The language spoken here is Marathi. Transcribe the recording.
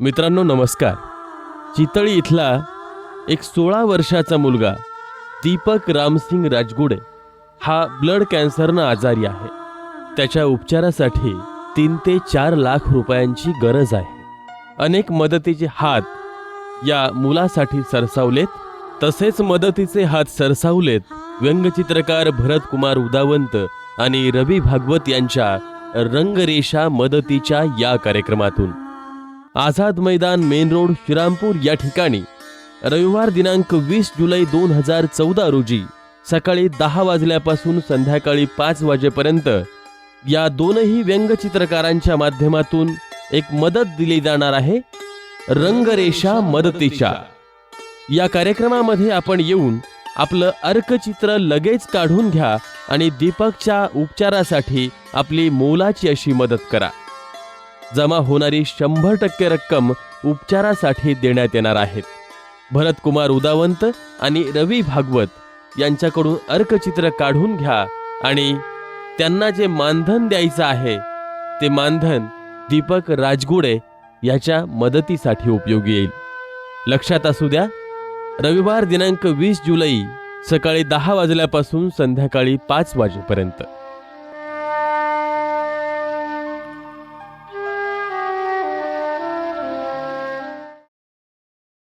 मित्रांनो नमस्कार. चितळी इथला एक सोळा वर्षाचा मुलगा दीपक रामसिंग राजगुडे हा ब्लड कॅन्सरनं आजारी आहे. त्याच्या उपचारासाठी तीन ते चार लाख रुपयांची गरज आहे. अनेक मदतीचे हात या मुलासाठी सरसावलेत. तसेच मदतीचे हात सरसावलेत व्यंगचित्रकार भरतकुमार उदावंत आणि रवी भागवत यांच्या रंगरेषा मदतीच्या या कार्यक्रमातून. आझाद मैदान मेन रोड श्रीरामपूर या ठिकाणी रविवार दिनांक वीस जुलै दोन हजार चौदा रोजी सकाळी दहा वाजल्यापासून संध्याकाळी पाच वाजेपर्यंत या दोनही व्यंगचित्रकारांच्या माध्यमातून एक मदत दिली जाणार आहे रंगरेषा मदतीच्या. या कार्यक्रमामध्ये आपण येऊन आपलं अर्कचित्र लगेच काढून घ्या आणि दीपकच्या उपचारासाठी आपली मोलाची अशी मदत करा. जमा होणारी शंभर टक्के रक्कम उपचारासाठी देण्यात येणार आहेत भरतकुमार उदावंत आणि रवी भागवत यांच्याकडून अर्कचित्र काढून घ्या आणि त्यांना जे मानधन द्यायचं आहे ते मानधन दीपक राजगुडे याच्या मदतीसाठी उपयोगी येईल. लक्षात असू द्या रविवार दिनांक वीस जुलै सकाळी दहा वाजल्यापासून संध्याकाळी पाच वाजेपर्यंत.